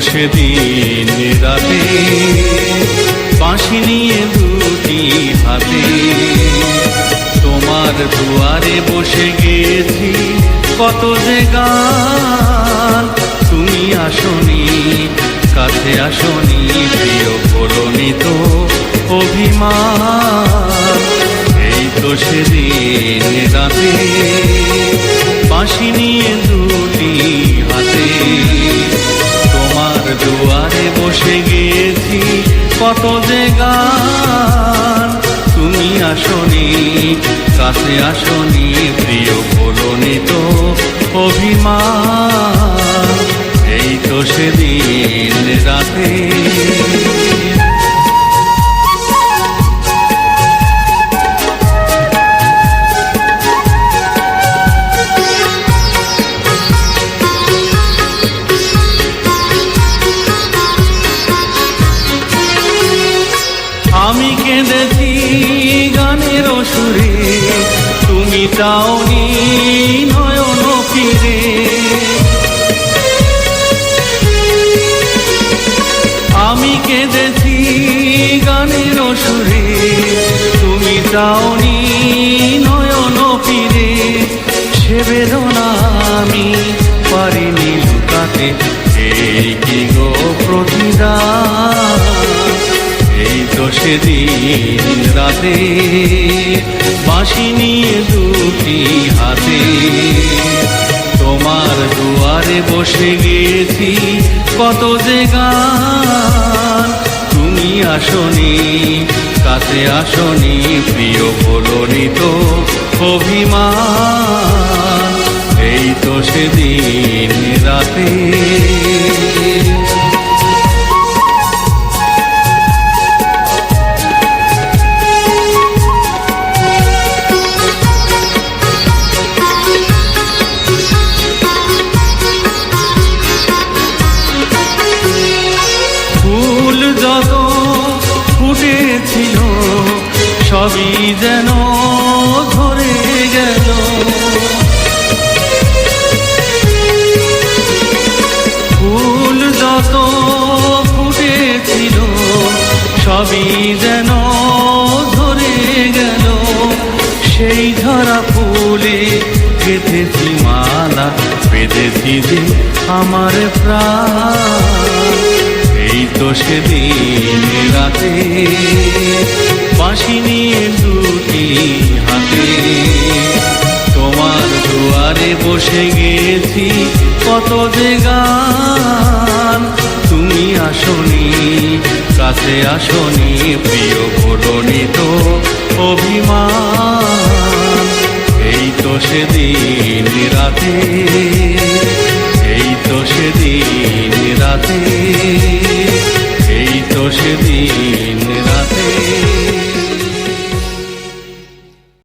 সেদিন রাতে বাঁশি নিয়ে দুটি হাতে তোমার দুয়ারে বসে গেছি, কত যে গান। তুমি আসনি, কাছে আসনি, প্রিয় বলনি তো অভিমান। এই তো সেদিন রাতে বাঁশি নিয়ে কত যে গান। তুমি আসনি, কাছে আসনি, প্রিয় বলনি তো অভিমান। এই তো সেদিন রাতে গানের সুরে তুমি চাওনি নয়ন ফিরে। আমি কেঁদেছি গানের সুরে তুমি চাওনি নয়ন ফিরে। সে বেদনা আমি পারিনি লুকাতে, এই কি গো তো সেদিন রাতে, বাঁশি নিয়ে দুটি হাতে। তোমার দুয়ারে বসে গেছি কত যে গান। তুমি আসনি, কাছে আসনি, প্রিয় বলনি তো অভিমান। এই তো সেদিন রাতে। সবই যেন ধরে গেল। ফুল যত ফুটেছিল, সবই যেন ধরে গেল। সেই ধরা ফুলে গেঁথেছি মালা, বেঁধেছি যে আমার প্রাণ। এই তো সেদিন রাতে বাঁশি দুটি হাতে। তোমার দুয়ারে বসে গেছি, কত যে গান। তুমি আসনি, কাছে আসনি, প্রিয় বলনি তো অভিমান। এই তো সেদিন রাতে, এই তো সেদিন রাতে, এই তো সেদিন